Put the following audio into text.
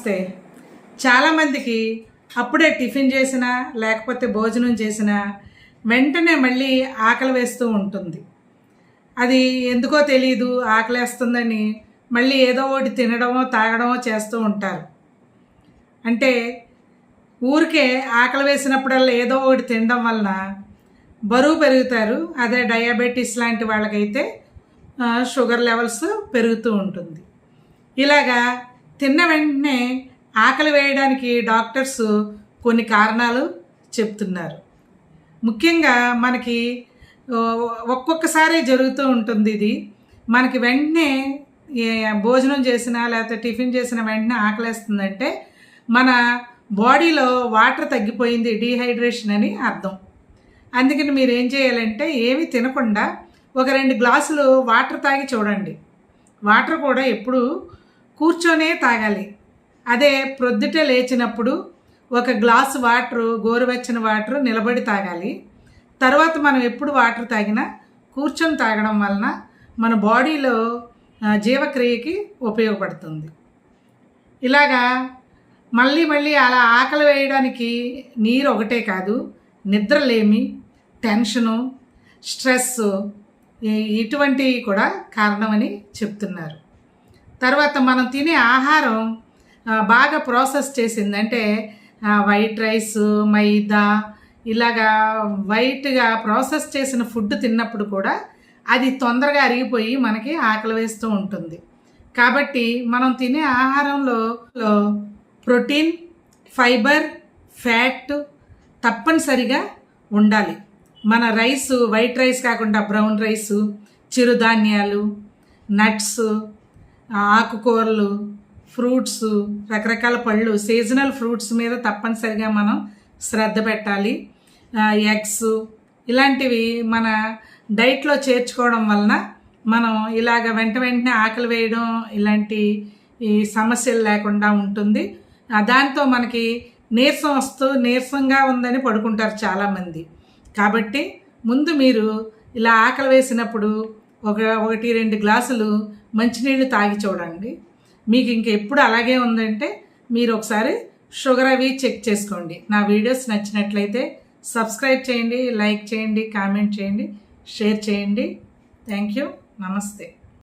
నమస్తే చాలామందికి అప్పుడే టిఫిన్ చేసినా లేకపోతే భోజనం చేసినా వెంటనే మళ్ళీ ఆకలి వేస్తూ ఉంటుంది. అది ఎందుకో తెలియదు ఆకలేస్తుందని మళ్ళీ ఏదో ఒకటి తినడమో తాగడమో చేస్తూ ఉంటారు. అంటే ఊరికే ఆకలి వేసినప్పుడల్లా ఏదో ఒకటి తినడం వలన బరువు పెరుగుతారు. అదే డయాబెటీస్ లాంటి వాళ్ళకైతే షుగర్ లెవెల్స్ పెరుగుతూ ఉంటుంది. ఇలాగా తిన్న వెంటనే ఆకలి వేయడానికి డాక్టర్స్ కొన్ని కారణాలు చెప్తున్నారు. ముఖ్యంగా మనకి ఒక్కొక్కసారి జరుగుతూ ఉంటుంది ఇది. మనకి వెంటనే భోజనం చేసినా లేకపోతే టిఫిన్ చేసిన వెంటనే ఆకలేస్తుందంటే మన బాడీలో వాటర్ తగ్గిపోయింది డీహైడ్రేషన్ అని అర్థం. అందుకని మీరు ఏం చేయాలంటే ఏమి తినకుండా ఒక రెండు గ్లాసులు వాటర్ తాగి చూడండి. వాటర్ కూడా ఎప్పుడు కూర్చొనే తాగాలి. అదే ప్రొద్దుట లేచినప్పుడు ఒక గ్లాసు వాటరు గోరువెచ్చని వాటర్ నిలబడి తాగాలి. తర్వాత మనం ఎప్పుడు వాటర్ తాగినా కూర్చొని తాగడం వలన మన బాడీలో జీవక్రియకి ఉపయోగపడుతుంది. ఇలాగా మళ్ళీ మళ్ళీ అలా ఆకలి వేయడానికి నీరు ఒకటే కాదు నిద్రలేమి టెన్షను స్ట్రెస్ ఇటువంటివి కూడా కారణమని చెప్తున్నారు. తర్వాత మనం తినే ఆహారం బాగా ప్రాసెస్ చేసింది. అంటే వైట్ రైస్ మైదా ఇలాగా వైట్గా ప్రాసెస్ చేసిన ఫుడ్ తిన్నప్పుడు కూడా అది తొందరగా అరిగిపోయి మనకి ఆకలి వేస్తూ ఉంటుంది. కాబట్టి మనం తినే ఆహారంలో ప్రోటీన్ ఫైబర్ ఫ్యాట్ తప్పనిసరిగా ఉండాలి. మన రైస్ వైట్ రైస్ కాకుండా బ్రౌన్ రైసు చిరుధాన్యాలు నట్స్ ఆకుకూరలు ఫ్రూట్స్ రకరకాల పళ్ళు సీజనల్ ఫ్రూట్స్ మీద తప్పనిసరిగా మనం శ్రద్ధ పెట్టాలి. ఎగ్స్ ఇలాంటివి మన డైట్లో చేర్చుకోవడం వలన మనం ఇలాగ వెంట వెంటనే ఆకలి వేయడం ఇలాంటి ఈ సమస్యలు లేకుండా ఉంటుంది. దాంతో మనకి నీరసం వస్తూ నీరసంగా ఉందని పడుకుంటారు చాలామంది. కాబట్టి ముందు మీరు ఇలా ఆకలి వేసినప్పుడు ఒక ఒకటి రెండు గ్లాసులు మంచినీళ్ళు తాగి చూడండి. మీకు ఇంక ఎప్పుడు అలాగే ఉందంటే మీరు ఒకసారి షుగర్ అవి చెక్ చేసుకోండి. నా వీడియోస్ నచ్చినట్లయితే సబ్స్క్రైబ్ చేయండి లైక్ చేయండి కామెంట్ చేయండి షేర్ చేయండి. Thank you. నమస్తే.